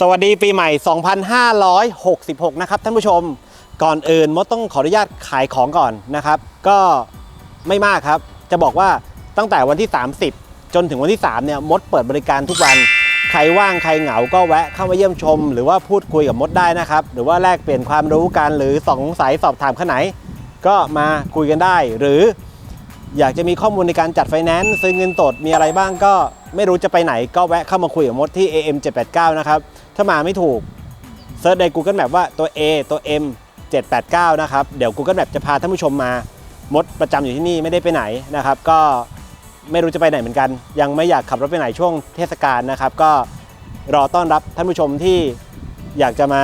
สวัสดีปีใหม่ 2566 นะครับท่านผู้ชม ก่อนอื่นมดต้องขออนุญาตขายของก่อนนะครับ ก็ไม่มากครับ จะบอกว่าตั้งแต่วันที่ 30 จนถึงวันที่ 3 เนี่ยมดเปิดบริการทุกวัน ใครว่างใครเหงาก็แวะเข้ามาเยี่ยมชม หรือว่าพูดคุยกับมดได้นะครับ หรือว่าแลกเปลี่ยนความรู้กันหรือสงสัยสอบถามข้อไหน ก็มาคุยกันได้ หรืออยากจะมีข้อมูลในการจัดไฟแนนซ์ซื้อเงินสดมีอะไรบ้างก็ ไม่รู้จะไปไหนก็แวะเข้ามาคุยกับมดที่ AM 789นะครับ ถ้ามาไม่ถูกเซิร์ชใน Google Map ว่าตัว A ตัว M 789นะครับ เดี๋ยว Google Map จะพาท่านผู้ชมมา มดประจำอยู่ที่นี่ไม่ได้ไปไหนนะครับ ก็ไม่รู้จะไปไหนเหมือนกัน ยังไม่อยากขับรถไปไหนช่วงเทศกาลนะครับ ก็รอต้อนรับท่านผู้ชมที่อยากจะมา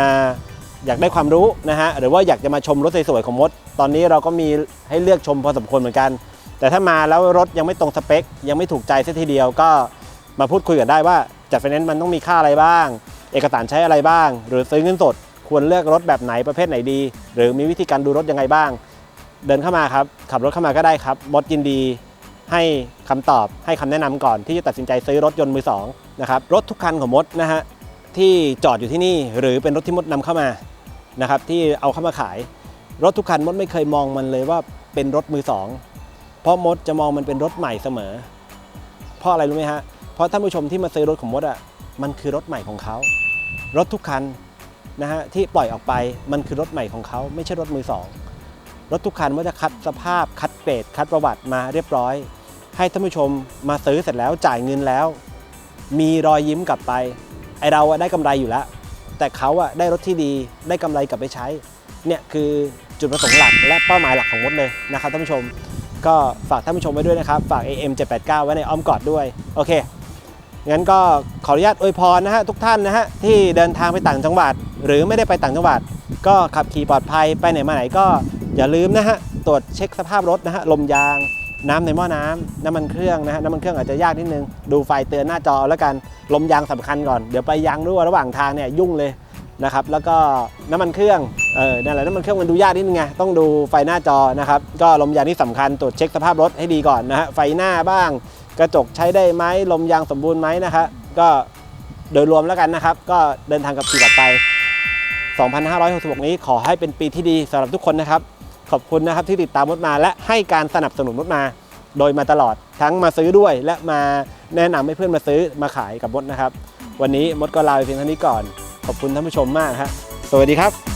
อยากได้ความรู้นะฮะหรือว่าอยากจะมาชมรถสวยๆของมด ตอนนี้เราก็มีให้เลือกชมพอสมควรเหมือนกัน แต่ถ้ามาแล้วรถยังไม่ตรงสเปค ยังไม่ถูกใจเสียทีเดียวก็มาพูดคุยกันได้ว่าจัดไฟแนนซ์มันต้องมีค่าอะไรบ้าง เอกสารใช้อะไรบ้าง หรือซื้อเงินสดควรเลือกรถแบบไหนประเภทไหนดี หรือมีวิธีการดูรถยังไงบ้าง เดินเข้ามาครับ ขับรถเข้ามาก็ได้ครับมดยินดีให้คำตอบให้คำแนะนำก่อนที่จะตัดสินใจซื้อรถยนต์มือสองนะครับรถทุกคันของมดนะฮะที่จอดอยู่ที่นี่หรือเป็นรถที่มดนำเข้ามานะครับที่เอาเข้ามาขาย รถทุกคันมดไม่เคยมองมันเลยว่าเป็นรถมือสอง เพราะมดจะมองมันเป็นรถใหม่เสมอ เพราะอะไรรู้ไหมฮะ เพราะท่านผู้ชมที่มาซื้อรถของมดอะ มันคือรถใหม่ของเขา รถทุกคันนะฮะที่ปล่อยออกไปมันคือรถใหม่ของเขาไม่ใช่รถมือสอง รถทุกคันมันจะคัดสภาพคัดเกรดคัดประวัติมาเรียบร้อย ให้ท่านผู้ชมมาซื้อเสร็จแล้วจ่ายเงินแล้ว มีรอยยิ้มกลับไป ไอเราอะได้กำไรอยู่แล้ว แต่เขาอะได้รถที่ดีได้กำไรกลับไปใช้ เนี่ยคือจุดประสงค์หลักและเป้าหมายหลักของมดเลยนะครับท่านผู้ชม ก็ฝากท่านผู้ชมไว้ด้วยนะครับ ฝาก AM 789 ไว้ในอ้อมกอดด้วย โอเค งั้นก็ขออนุญาตอวยพรนะฮะทุกท่านนะฮะที่เดินทางไปต่างจังหวัด หรือไม่ได้ไปต่างจังหวัด ก็ขับขี่ปลอดภัยไปไหนมาไหนก็อย่าลืมนะฮะตรวจเช็คสภาพรถนะฮะลมยาง น้ำในหม้อน้ำน้ำมันเครื่องนะฮะน้ำมันเครื่องอาจจะยากนิดนึง ดูไฟเตือนหน้าจอแล้วกันลมยางสำคัญก่อนเดี๋ยวไปยางรั่วระหว่างทางเนี่ยยุ่งเลยนะครับแล้วก็น้ำมันเครื่อง เออนั่นแหละน้ำมันเครื่องมันดูยากนิดนึงไงต้องดูไฟหน้าจอนะครับก็ลมยางที่สำคัญตรวจเช็คสภาพรถให้ดีก่อนนะฮะไฟหน้าบ้าง กระจกใช้ได้ไหมลมยางสมบูรณ์ไหมนะครับก็โดยรวมแล้วกันนะครับ ก็เดินทางกับขี่ปลอดภัย2566 นี้ขอให้เป็นปีที่ดีสำหรับทุกคนนะครับ ขอบคุณนะครับที่ติดตามมดมา และให้การสนับสนุนมดมา โดยมาตลอดทั้งมาซื้อด้วย และมาแนะนำให้เพื่อนมาซื้อมาขายกับมดนะครับ วันนี้มดก็ลาไปเพียงเท่านี้ก่อน ขอบคุณท่านผู้ชมมากครับสวัสดีครับ